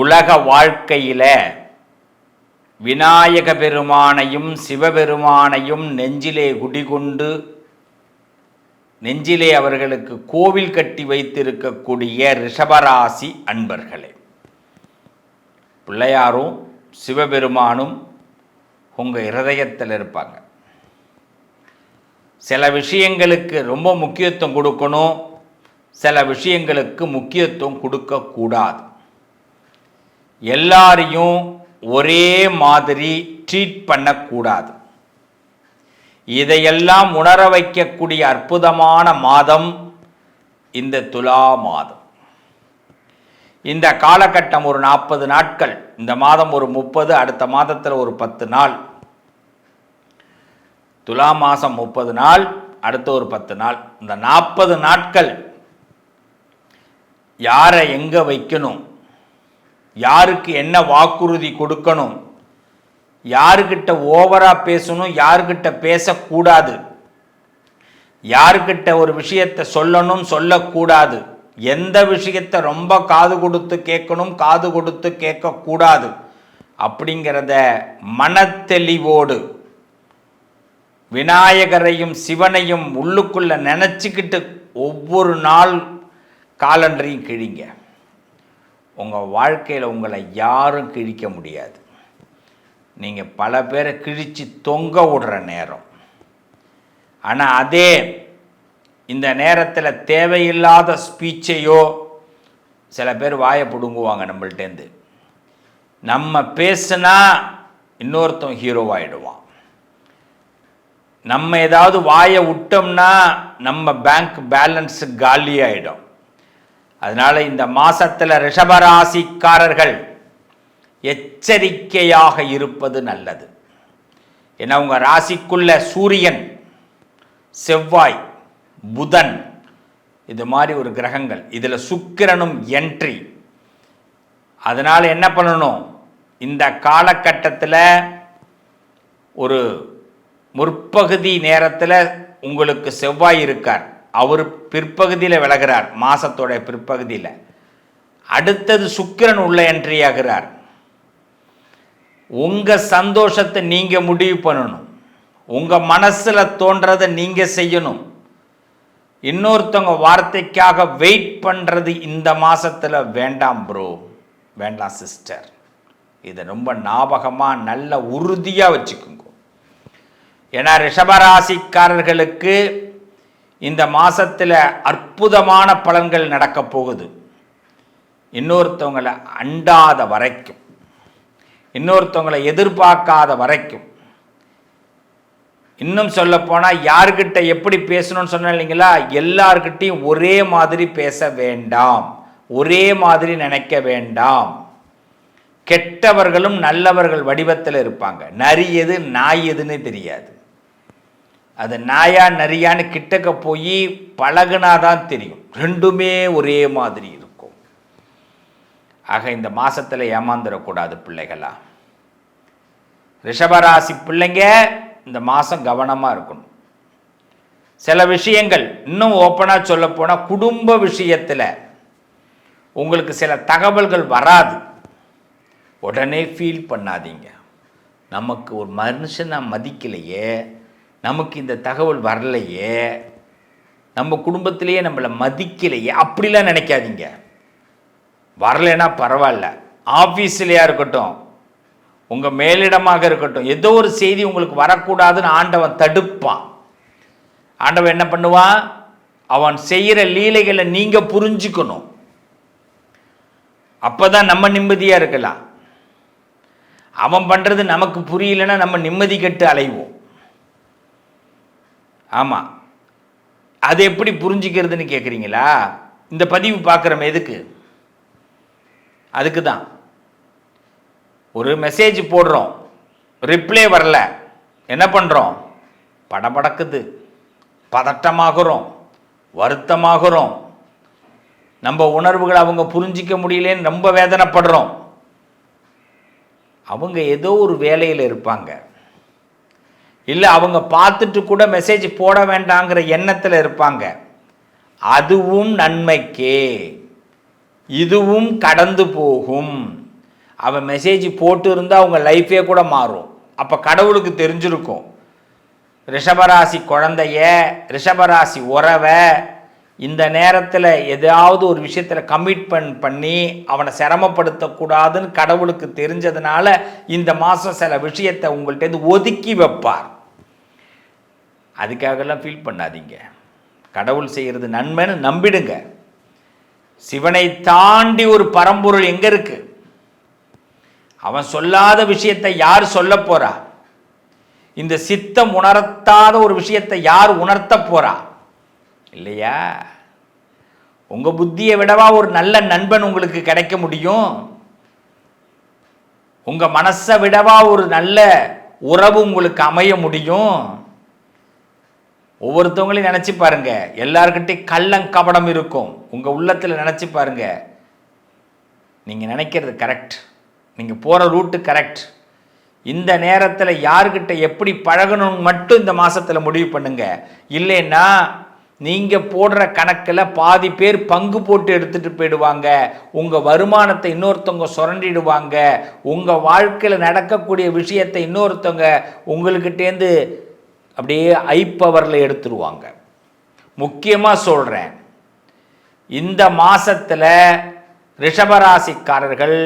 உலக வாழ்க்கையில் விநாயக பெருமானையும் சிவபெருமானையும் நெஞ்சிலே குடிகொண்டு நெஞ்சிலே அவர்களுக்கு கோவில் கட்டி வைத்திருக்கக்கூடிய ரிஷபராசி அன்பர்களே. பிள்ளையாரும் சிவபெருமானும் உங்கள் இருதயத்தில் இருப்பாங்க. சில விஷயங்களுக்கு ரொம்ப முக்கியத்துவம் கொடுக்கணும் சில விஷயங்களுக்கு முக்கியத்துவம் கொடுக்கக்கூடாது. எல்லாரையும் ஒரே மாதிரி ட்ரீட் பண்ணக்கூடாது. இதையெல்லாம் உணர வைக்கக்கூடிய அற்புதமான மாதம் இந்த துலா மாதம். இந்த காலகட்டம் ஒரு நாற்பது நாட்கள் இந்த மாதம் ஒரு முப்பது அடுத்த மாதத்தில் ஒரு பத்து நாள். துலா மாதம் முப்பது நாள் அடுத்த ஒரு பத்து நாள். இந்த நாற்பது நாட்கள் யாரை எங்கே வைக்கணும்? யாருக்கு என்ன வாக்குறுதி கொடுக்கணும்? யாருக்கிட்ட ஓவராக பேசணும்? யாருக்கிட்ட பேசக்கூடாது? யாருக்கிட்ட ஒரு விஷயத்தை சொல்லணும் சொல்லக்கூடாது? எந்த விஷயத்தை ரொம்ப காது கொடுத்து கேட்கணும் காது கொடுத்து கேட்கக்கூடாது? அப்படிங்கிறத மனத்தெளிவோடு விநாயகரையும் சிவனையும் உள்ளுக்குள்ளே நினச்சிக்கிட்டு ஒவ்வொரு நாள் காலண்டரையும் கிழிங்க. உங்கள் வாழ்க்கையில் உங்களை யாரும் கிழிக்க முடியாது. நீங்கள் பல பேரை கிழித்து தொங்க விடுற நேரம். ஆனால் அதே இந்த நேரத்தில் தேவையில்லாத ஸ்பீச்சையோ சில பேர் வாயை பிடுங்குவாங்க நம்மள்டேருந்து நம்ம பேசுனா இன்னொருத்தன் ஹீரோவாயிடுவான் நம்ம ஏதாவது வாயை விட்டோம்னா நம்ம பேங்க் பேலன்ஸு காலியாகிடும் அதனால் இந்த மாசத்துல ரிஷபராசிக்காரர்கள் எச்சரிக்கையாக இருப்பது நல்லது. ஏன்னா உங்க ராசிக்குள்ள சூரியன் செவ்வாய் புதன் இது மாதிரி ஒரு கிரகங்கள். இதில் சுக்கிரனும் என்ட்ரி அதனால் என்ன பண்ணணும்? இந்த காலகட்டத்தில் ஒரு முற்பகுதி நேரத்தில் உங்களுக்கு செவ்வாய் இருக்கார். அவர் பிற்பகுதியில் விலகிறார் மாசத்தோட பிற்பகுதியில். அடுத்தது சுக்கிரன் உள்ள என்ட்ரி ஆகிறார். உங்கள் சந்தோஷத்தை நீங்கள் முடிவு பண்ணணும். உங்கள் மனசில் தோன்றதை நீங்கள் செய்யணும். இன்னொருத்தவங்க வார்த்தைக்காக வெயிட் பண்ணுறது இந்த மாதத்தில் வேண்டாம் ப்ரோ வேண்டாம் சிஸ்டர் இதை ரொம்ப ஞாபகமாக நல்ல உறுதியாக வச்சுக்கோங்க. ஏன்னா ரிஷபராசிக்காரர்களுக்கு இந்த மாதத்தில் அற்புதமான பலன்கள் நடக்கப் போகுது. இன்னொருத்தவங்களை அண்டாத வரைக்கும் இன்னொருத்தவங்களை எதிர்பார்க்காத வரைக்கும். இன்னும் சொல்ல போனால் யார்கிட்ட எப்படி பேசணும்னு சொன்னேன் இல்லைங்களா? எல்லார்கிட்டையும் ஒரே மாதிரி பேச வேண்டாம். ஒரே மாதிரி நினைக்க வேண்டாம். கெட்டவர்களும் நல்லவர்கள் வடிவத்தில் இருப்பாங்க. நரி எது நாய் எதுன்னு தெரியாது. அது நாயா நரியான்னு கிட்டக்க போய் பழகுனாதான் தெரியும். ரெண்டுமே ஒரே மாதிரி இருக்கும். ஆக இந்த மாசத்துல ஏமாந்துடக்கூடாது பிள்ளைகளா. ரிஷபராசி பிள்ளைங்க இந்த மாதம் கவனமாக இருக்கணும். சில விஷயங்கள் இன்னும் ஓப்பனாக சொல்லப்போனால் குடும்ப விஷயத்தில் உங்களுக்கு சில தகவல்கள் வராது. உடனே ஃபீல் பண்ணாதீங்க. நமக்கு ஒரு மனுஷனை மதிக்கலையே. நமக்கு இந்த தகவல் வரலையே நம்ம குடும்பத்திலேயே நம்மளை மதிக்கலையே அப்படிலாம் நினைக்காதீங்க. வரலைன்னா பரவாயில்ல. ஆஃபீஸ்லையாக இருக்கட்டும் உங்கள் மேலிடமாக இருக்கட்டும் ஏதோ ஒரு செய்தி உங்களுக்கு வரக்கூடாதுன்னு ஆண்டவன் தடுப்பான். ஆண்டவன் என்ன பண்ணுவான்? அவன் செய்கிற லீலைகளை நீங்கள் புரிஞ்சுக்கணும். அப்போ தான் நம்ம நிம்மதியாக இருக்கலாம். அவன் பண்ணுறது நமக்கு புரியலன்னா நம்ம நிம்மதி கட்டு அலைவோம். ஆமாம் அது எப்படி புரிஞ்சுக்கிறதுன்னு கேட்குறீங்களா இந்த பதிவு பார்க்குறோம் எதுக்கு? அதுக்கு தான் ஒரு மெசேஜ் போடுறோம். ரிப்ளை வரல. என்ன பண்ணுறோம் படபடக்குது. பதட்டமாகிறோம். வருத்தமாகிறோம். நம்ம உணர்வுகளை அவங்க புரிஞ்சிக்க முடியலேன்னு ரொம்ப வேதனைப்படுறோம். அவங்க ஏதோ ஒரு வேலையில் இருப்பாங்க. இல்லை அவங்க பார்த்துட்டு கூட மெசேஜ் போட வேண்டாங்கிற எண்ணத்தில் இருப்பாங்க. அதுவும் நன்மைக்கே. இதுவும் கடந்து போகும். அவன் மெசேஜ் போட்டு இருந்தால் அவங்க லைஃபே கூட மாறும். அப்போ கடவுளுக்கு தெரிஞ்சிருக்கும். ரிஷபராசி குழந்தைய ரிஷபராசி உறவை இந்த நேரத்தில் எதாவது ஒரு விஷயத்தில் கமிட்மெண்ட் பண்ணி அவனை சிரமப்படுத்தக்கூடாதுன்னு கடவுளுக்கு தெரிஞ்சதுனால இந்த மாதம் சில விஷயத்தை உங்கள்கிட்ட ஒதுக்கி வைப்பார். அதுக்காகலாம் ஃபீல் பண்ணாதீங்க. கடவுள் செய்கிறது நன்மைன்னு நம்பிடுங்க. சிவனை தாண்டி ஒரு பரம்பொருள் எங்கே இருக்கு? அவன் சொல்லாத விஷயத்தை யார் சொல்ல போகிறா இந்த சித்தம் உணர்த்தாத ஒரு விஷயத்தை யார் உணர்த்த போகிறா இல்லையா? உங்கள் புத்தியை விடவா ஒரு நல்ல நண்பன் உங்களுக்கு கிடைக்க முடியும்? உங்கள் மனசை விடவா ஒரு நல்ல உறவு உங்களுக்கு அமைய முடியும்? ஒவ்வொருத்தவங்களையும் நினச்சி பாருங்க. எல்லாருக்கிட்டையும் கள்ளங்கபடம் இருக்கும். உங்கள் உள்ளத்தில் நினச்சி பாருங்க. நீங்கள் நினைக்கிறது கரெக்ட் நீங்கள் போகிற ரூட்டு கரெக்ட் இந்த நேரத்தில் யாருக்கிட்ட எப்படி பழகணும்னு மட்டும் இந்த மாதத்தில் முடிவு பண்ணுங்க. இல்லைன்னா நீங்கள் போடுற கணக்கில் பாதி பேர் பங்கு போட்டு எடுத்துகிட்டு போயிடுவாங்க. உங்கள் வருமானத்தை இன்னொருத்தவங்க சுரண்டிடுவாங்க. உங்கள் வாழ்க்கையில் நடக்கக்கூடிய விஷயத்தை இன்னொருத்தவங்க உங்கள்கிட்டேருந்து அப்படியே ஐப்பவரில் எடுத்துருவாங்க. முக்கியமாக சொல்கிறேன் இந்த மாதத்தில் ரிஷபராசிக்காரர்கள்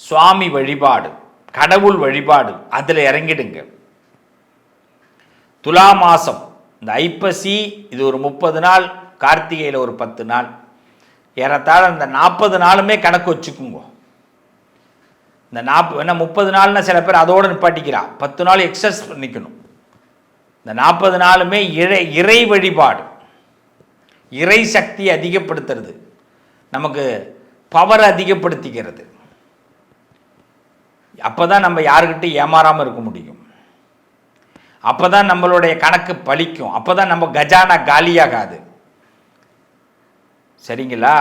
சுவாமி வழிபாடு கடவுள் வழிபாடு அதில் இறங்கிடுங்க. துலா மாதம் இந்த ஐப்பசி இது ஒரு முப்பது நாள் கார்த்திகையில் ஒரு பத்து நாள். ஏறத்தாழ இந்த நாற்பது நாளுமே கணக்கு வச்சுக்குங்க. இந்த நாற்பது என்ன முப்பது நாள்னா சில பேர் அதோடு நிப்பாட்டிக்கிறா. பத்து நாள் எக்ஸஸ் பண்ணிக்கணும். இந்த நாற்பது நாளுமே இறை இறை வழிபாடு. இறை சக்தியை அதிகப்படுத்துறது. நமக்கு பவர் அதிகப்படுத்திக்கிறது. அப்போ தான் நம்ம யாருக்கிட்டையும் ஏமாறாமல் இருக்க முடியும். அப்போ தான் நம்மளுடைய கணக்கு பலிக்கும் அப்போ தான் நம்ம கஜானா காலியாகாது. சரிங்களா?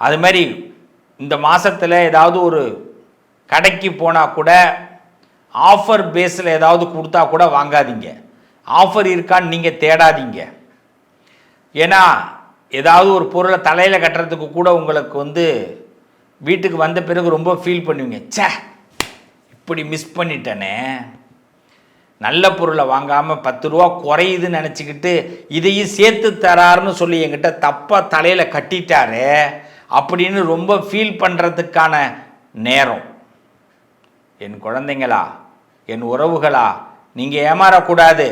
அது மாதிரி இந்த மாதத்தில் ஏதாவது ஒரு கடைக்கு போனால் கூட ஆஃபர் பேஸில் ஏதாவது கொடுத்தா கூட வாங்காதீங்க. ஆஃபர் இருக்கான்னு நீங்கள் தேடாதீங்க. ஏன்னா ஏதாவது ஒரு பொருளை தலையில் கட்டுறதுக்கு கூட உங்களுக்கு வந்து வீட்டுக்கு வந்த பிறகு ரொம்ப ஃபீல் பண்ணுவீங்க. ச்சே! இப்படி மிஸ் பண்ணிட்டேனே. நல்ல பொருளை வாங்காமல் பத்து ரூபா குறையுதுன்னு நினச்சிக்கிட்டு இதையும் சேர்த்து தராருன்னு சொல்லி என்கிட்ட தப்பாக தலையில் கட்டிட்டாரு அப்படின்னு ரொம்ப ஃபீல் பண்ணுறதுக்கான நேரம். என் குழந்தைங்களா என் உறவுகளா நீங்கள் ஏமாறக்கூடாது.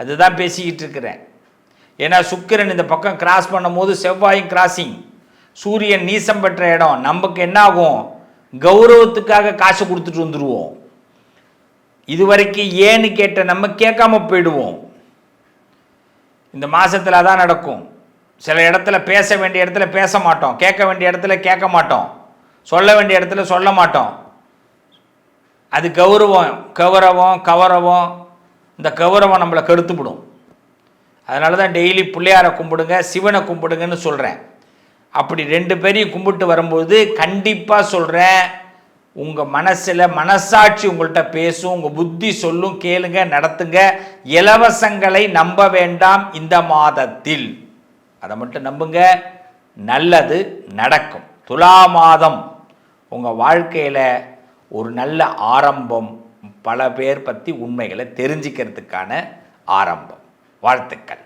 அதுதான் பேசிக்கிட்டு இருக்கிறேன். ஏன்னா சுக்கிரன் இந்த பக்கம் கிராஸ் பண்ணும்போது செவ்வாயும் கிராசிங் சூரியன் நீசம் பெற்ற இடம். நமக்கு என்ன ஆகும் கௌரவத்துக்காக காசு கொடுத்துட்டு வந்துடுவோம் இதுவரைக்கும் ஏன்னு கேட்ட நம்ம கேட்காம போயிடுவோம். இந்த மாதத்தில் அதான் நடக்கும். சில இடத்துல பேச வேண்டிய இடத்துல பேச மாட்டோம். கேட்க வேண்டிய இடத்துல கேட்க மாட்டோம். சொல்ல வேண்டிய இடத்துல சொல்ல மாட்டோம். அது கௌரவம் கௌரவம் கௌரவம் இந்த கௌரவம் நம்மளை கருத்துப்படும் அதனால தான் டெய்லி பிள்ளையாரை கும்பிடுங்க சிவனை கும்பிடுங்கன்னு சொல்கிறேன் அப்படி ரெண்டு பேரையும் கும்பிட்டு வரும்போது கண்டிப்பாக சொல்கிறேன் உங்கள் மனசில் மனசாட்சி உங்கள்கிட்ட பேசும் உங்கள் புத்தி சொல்லும் கேளுங்க நடத்துங்க. இலவசங்களை நம்ப வேண்டாம் இந்த மாதத்தில். அதை மட்டும் நம்புங்க. நல்லது நடக்கும். துலா மாதம். உங்கள் வாழ்க்கையில் ஒரு நல்ல ஆரம்பம் பல பேர் பற்றி உண்மைகளை தெரிஞ்சுக்கிறதுக்கான ஆரம்பம். வாழ்த்துக்கள்.